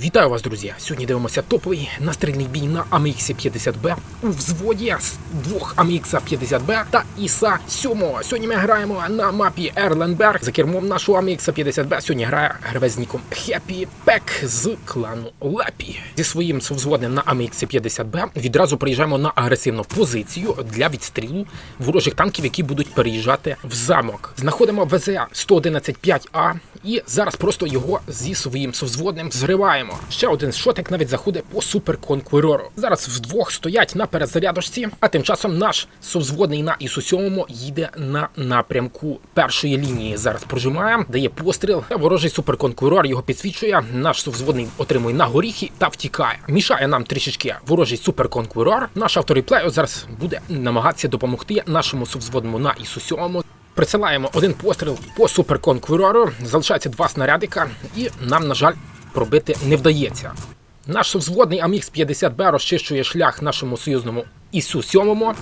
Вітаю вас, друзі! Сьогодні дивимося топовий настрільний бій на AMX 50B у взводі з двох AMX 50B та ІСа 7. Сьогодні ми граємо на мапі Ерленберг. За кермом нашого AMX 50B сьогодні грає гравець з ніком Happy Pack з клану Лапі. Зі своїм совзводним на AMX 50B відразу приїжджаємо на агресивну позицію для відстрілу ворожих танків, які будуть переїжджати в замок. Знаходимо ВЗ 111-5А і зараз просто його зі своїм совзводним зриваємо. Ще один шотик навіть заходить по суперконкурору. Зараз вдвох стоять на перезарядочці, а тим часом наш совзводний на ісу 7 їде на напрямку першої лінії. Зараз прожимає, дає постріл. Ворожий суперконкурор його підсвічує. Наш совзводний отримує на горіхи та втікає. Мішає нам трішечки ворожий суперконкурор. Наш автореплею зараз буде намагатися допомогти нашому совзводному на ісу 7 Присилаємо один постріл по суперконкурору, залишається два снарядика, і нам, на жаль, пробити не вдається. Наш взводний Амікс 50Б розчищує шлях нашому союзному ісу 7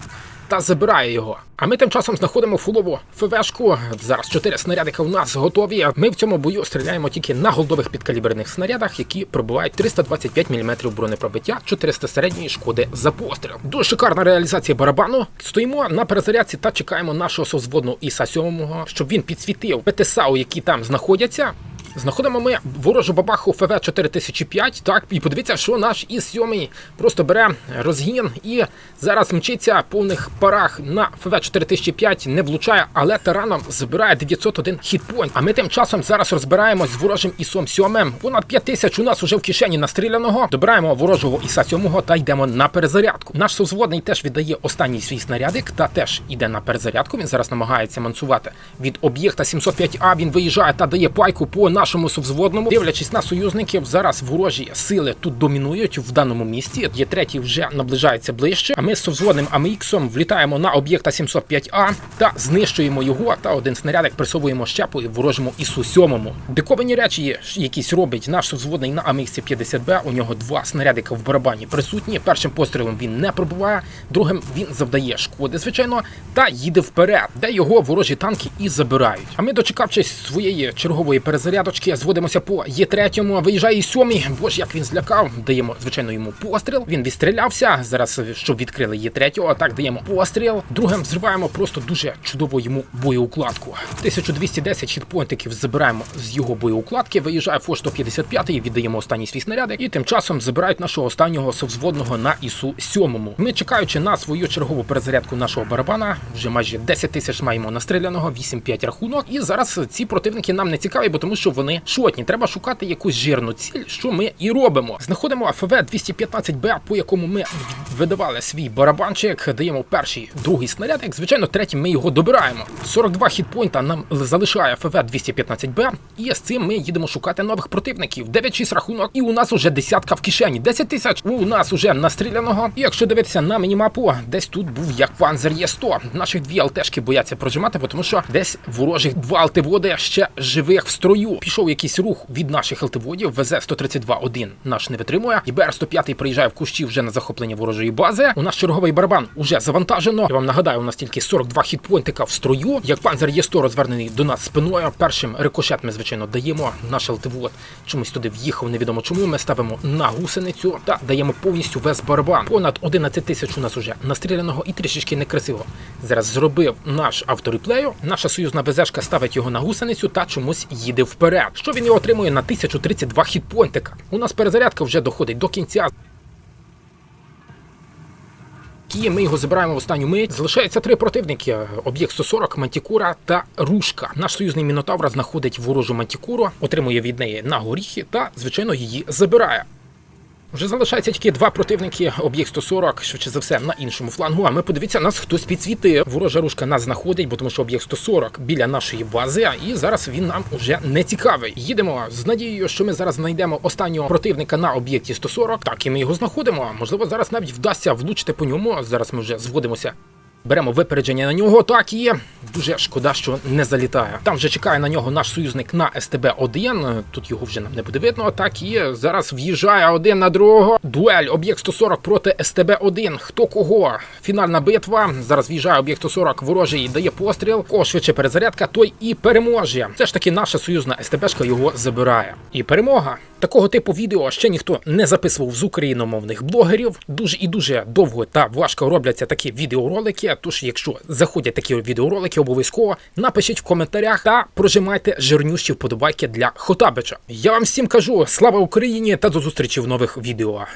та забирає його. А ми тим часом знаходимо фулову ФВшку. Зараз чотири снарядика у нас готові. Ми в цьому бою стріляємо тільки на голдових підкаліберних снарядах, які пробивають 325 мм бронепробиття, 400 середньої шкоди за постріл. Дуже шикарна реалізація барабану. Стоїмо на перезарядці та чекаємо нашого созводного іса 7 щоб він підсвітив ПТСАУ, які там знаходяться. Знаходимо ми ворожу бабаху ФВ 4005, так, і подивіться, що наш іс 7 просто бере розгін і зараз мчиться повних парах на ФВ 4005, не влучає, але тараном забирає 901 хітпойнт. А ми тим часом зараз розбираємось з ворожим ісом 7. Понад 5 тисяч у нас уже в кишені настріляного. Добираємо ворожого іса 7 та йдемо на перезарядку. Наш созводний теж віддає останній свій снарядик та теж йде на перезарядку. Він зараз намагається мансувати від об'єкта 705А. Він виїжджає та дає пайку по нашому совзводному. Дивлячись на союзників, зараз ворожі сили тут домінують в даному місці. Є третій вже наближається ближче. А ми з совзводним АМХом влітаємо на об'єкта 705А та знищуємо його. Та один снарядик присовуємо ще по ворожому ісу 7 Диковані речі якісь робить наш совзводний на АМХ 50Б. У нього два снарядика в барабані присутні. Першим пострілом він не пробуває, другим він завдає шкоди, звичайно, та їде вперед, де його ворожі танки і забирають. А ми, дочекавшись своєї чергової перезарядочки, зводимося по Є3, виїжджає сьомий. Боже, як він злякав. Даємо, звичайно, йому постріл. Він відстрілявся. Зараз, щоб відкрили Є3, так даємо постріл. Другим зриваємо просто дуже чудову йому боєукладку. 1210 хітпойнтиків забираємо з його боєукладки. Виїжджає Фо 155 віддаємо останній свій снаряди. І тим часом забирають нашого останнього совзводного на ісу 7 Ми чекаючи на свою чергову перезарядку нашого барабана, вже майже 10 тисяч маємо настріляного, 8-5 рахунок. І зараз ці противники нам не цікаві, бо тому що вони шотні. Треба шукати якусь жирну ціль, що ми і робимо. Знаходимо ФВ 215Б, по якому ми видавали свій барабанчик, даємо перший, другий снаряд. Як звичайно, третім ми його добираємо. 42 хітпойнта нам залишає ФВ 215Б, і з цим ми їдемо шукати нових противників. 9-6 рахунок, і у нас уже десятка в кишені. 10 тисяч у нас уже настріляного. І якщо дивитися на мінімапу, десь тут був як панзер є 100 Наших дві алтешки бояться прожимати, тому що десь ворожих два алтиводи ще живих в строю. Пішов якийсь рух від наших алтиводів. ВЗ 132-1 наш не витримує. І БР 105 приїжджає в кущі вже на захоплення ворожої бази. У нас черговий барабан уже завантажено. Я вам нагадаю, у нас тільки 42 хітпойнтика в строю. Як панзер є 100 розвернений до нас спиною. Першим рикошет ми звичайно даємо. Наш алтивод чомусь туди в'їхав. Невідомо чому. Ми ставимо на гусеницю та даємо повністю весь барабан. Понад 11 тисяч у нас уже настріляного і трішечки некрасиво. Зараз зробив наш автореплею. Наша союзна ВЗшка ставить його на гусеницю та чомусь їде вперед. Що він і отримує на 1032 хітпонтика. У нас перезарядка вже доходить до кінця. І ми його забираємо в останню мить. Залишається три противники: об'єкт 140, Мантікура та Рушка. Наш союзний мінотавр знаходить ворожу Мантікуру, отримує від неї на горіхи та, звичайно, її забирає. Вже залишається тільки два противники, об'єкт 140, швидше за все, на іншому флангу. А ми подивіться, нас хтось підсвітив. Ворожа рушка нас знаходить, бо тому що об'єкт 140 біля нашої бази, і зараз він нам уже не цікавий. Їдемо з надією, що ми зараз знайдемо останнього противника на об'єкті 140. Так і ми його знаходимо. Можливо, зараз навіть вдасться влучити по ньому. Зараз ми вже зводимося. Беремо випередження на нього. Так і дуже шкода, що не залітає. Там вже чекає на нього наш союзник на СТБ 1 Тут його вже нам не буде видно. Так і зараз в'їжджає один на другого. Дуель об'єкт 140 проти СТБ 1 Хто кого? Фінальна битва. Зараз в'їжджає об'єкт 140 ворожий, дає постріл. Кого швидше перезарядка, той і переможе. Це ж таки наша союзна СТБшка його забирає. І перемога. Такого типу відео ще ніхто не записував з україномовних блогерів. Дуже і дуже довго та важко робляться такі відеоролики. Тож, якщо заходять такі відеоролики, обов'язково напишіть в коментарях та прожимайте жирнющі вподобайки для Хотабича. Я вам всім кажу слава Україні та до зустрічі в нових відео.